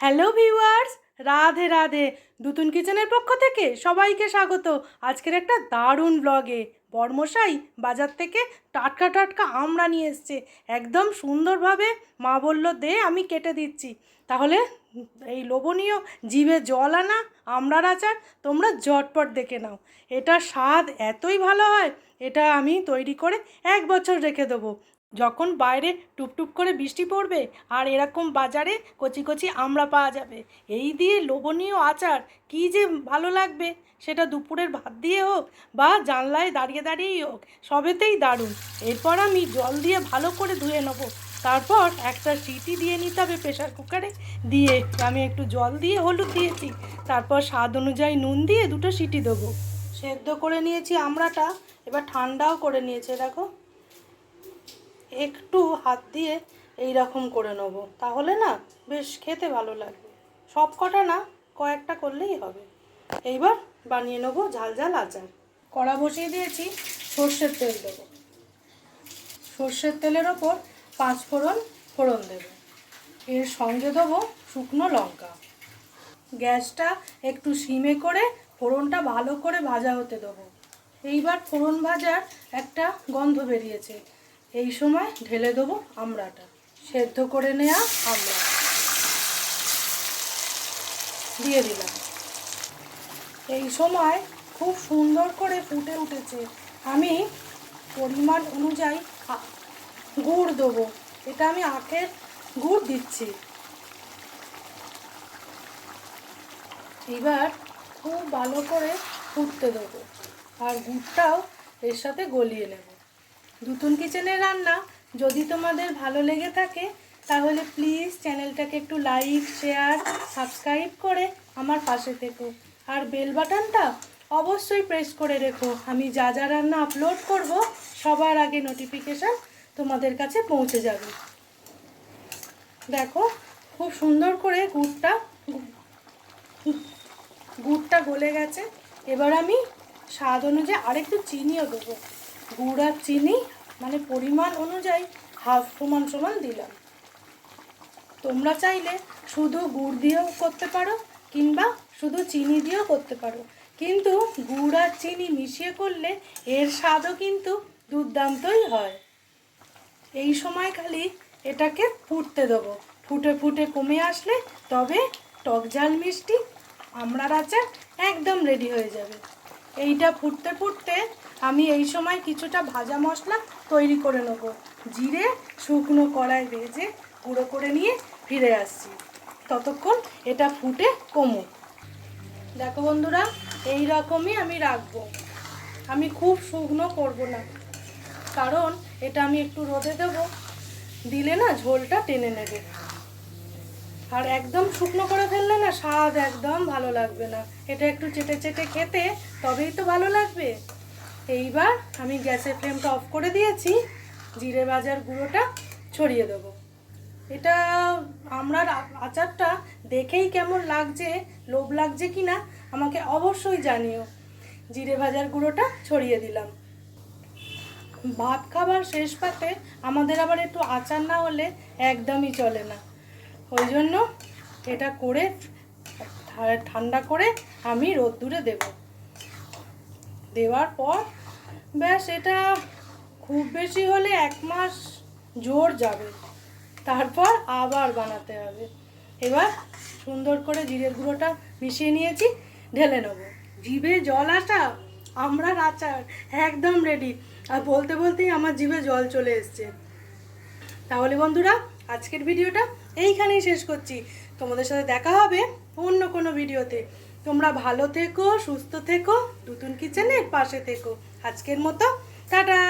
Hello viewers Radhe Radhe! দুতুন কিচেনের পক্ষ থেকে সবাইকে স্বাগত। আজকের একটা দারুণ ব্লগে বর্মশাই বাজার থেকে টাটকা টাটকা আমড়া নিয়ে এসছে। একদম সুন্দরভাবে মা বলল, দে, আমি কেটে দিচ্ছি। তাহলে এই লোভনীয়, জিভে জল আনা, আমড়ার আচার, তোমরা জটপট দেখে নাও। এটা স্বাদ এতই ভালো হয়, এটা আমি তৈরি করে এক বছর রেখে দেবো। যখন বাইরে টুপটুপ করে বৃষ্টি পড়বে, আর এরকম বাজারে কচি কচি আমড়া পাওয়া যাবে, এই দিয়ে লোভনীয় আচার কী যে ভালো লাগবে, সেটা দুপুরের ভাত দিয়ে হোক বা জানলায় দাঁড়িয়ে দাঁড়িয়েই হোক, সবেতেই দারুণ। এরপর আমি জল দিয়ে ভালো করে ধুয়ে নেব। তারপর একটা সিটি দিয়ে নিতে হবে প্রেশার কুকারে দিয়ে আমি একটু জল দিয়ে, হলুদ দিয়েছি। তারপর স্বাদ অনুযায়ী নুন দিয়ে দুটো সিটি দেবো। সেদ্ধ করে নিয়েছি আমড়াটা, এবার ঠান্ডাও করে নিয়েছে, দেখো। একটু হাত দিয়ে এই রকম করে নেব, তাহলে না বেশ খেতে ভালো লাগবে সব কটা না, কয়েকটা করলেই হবে। এইবার বানিয়ে নেব ঝাল ঝাল আচার। কড়া বসিয়ে দিয়েছি, সর্ষের তেল দেবো। সর্ষের তেলের ওপর পাঁচ ফোড়ন ফোড়ন দেবো। এর সঙ্গে দেবো শুকনো লঙ্কা। গ্যাসটা একটু সিমে করে ফোড়নটা ভালো করে ভাজা হতে দেবো। এইবার ফোড়ন ভাজার একটা গন্ধ বেরিয়েছে। এই সময় ঢেলে দেবো আমড়াটা। সেদ্ধ করে নেওয়া আমড়া। দিয়ে দিলাম। এই সময় খুব সুন্দর করে ফুটে উঠেছে। আমি পরিমাণ অনুযায়ী গুড় দেবো। এটা আমি আখের গুড় দিচ্ছি। এবার খুব ভালো করে ফুটতে দেবো আর গুড়টাও এর সাথে গলিয়ে নেব। দুতুন কিচেনের রান্না, যদি তোমাদের ভালো লেগে থাকে, তাহলে প্লিজ চ্যানেলটাকে একটু লাইক, শেয়ার, সাবস্ক্রাইব করে আমার পাশে থেকো। আর বেল বাটনটা অবশ্যই প্রেস করে রেখো। আমি যা যা রান্না আপলোড করব, সবার আগে নোটিফিকেশান তোমাদের কাছে পৌঁছে যাবে। দেখো, খুব সুন্দর করে গুড়টা গুড়টা গলে গেছে। এবার আমি স্বাদ অনুযায়ী আরেকটু চিনিও দেবো। গুড় আর চিনি মানে পরিমাণ অনুযায়ী হাফ সমান সমান দিলাম। তোমরা চাইলে শুধু গুড় দিয়েও করতে পারো, কিংবা শুধু চিনি দিয়েও করতে পারো। কিন্তু গুড় আর চিনি মিশিয়ে করলে এর স্বাদও কিন্তু দুর্দান্তই হয়। এই সময় খালি এটাকে ফুটতে দেবো। ফুটে ফুটে কমে আসলে তবে টক ঝাল মিষ্টি আমড়ার আচার একদম রেডি হয়ে যাবে। এইটা ফুটতে ফুটতে আমি এই সময় কিছুটা ভাজা মশলা তৈরি করে নেব। জিরে, শুকনো কড়াই ভেজে গুঁড়ো করে নিয়ে ফিরে আসছি। ততক্ষণ এটা ফুটে কমুক। দেখো বন্ধুরা এই রকমই আমি রাখব। আমি খুব শুকনো করব না। কারণ এটা আমি একটু রোদে দেব। দিলে না ঝোলটা টেনে নেবে। আর একদম শুকনো করে ফেললে না স্বাদ একদম ভালো লাগবে না। এটা একটু চেটে চেটে খেতে তবেই তো ভালো লাগবে। এইবার আমি গ্যাসের ফ্লেমটা অফ করে দিয়েছি। জিরে বাজার গুঁড়োটা ছড়িয়ে দেবো। এটা আমরা আচারটা দেখেই কেমন লাগছে, লোভ লাগছে কি না আমাকে অবশ্যই জানিও। জিরে ভাজার গুঁড়োটা ছড়িয়ে দিলাম। ভাত খাবার শেষ পাতে আমাদের আবার একটু আচার না হলে একদমই চলে না। ওই জন্য এটা করে ঠান্ডা করে আমি রোদ্দুরে দেব। দেওয়ার পর ব্যাস এটা খুব বেশি হলে এক মাস জোর যাবে। তারপর আবার বানাতে হবে। এবার সুন্দর করে জিরের গুঁড়োটা মিশিয়ে নিয়েছি, ঢেলে নেব। জিভে জল আসা, আমরা আচার একদম রেডি আর বলতে বলতেই আমার জিভে জল চলে এসছে। তাহলে বন্ধুরা, আজকের ভিডিওটা এইখানেই শেষ করছি। তোমাদের সাথে দেখা হবে অন্য কোনো ভিডিওতে। তোমরা ভালো থেকো, সুস্থ থেকো নতুন কিচেনের পাশে থেকো। আজকের মতো, টাটা!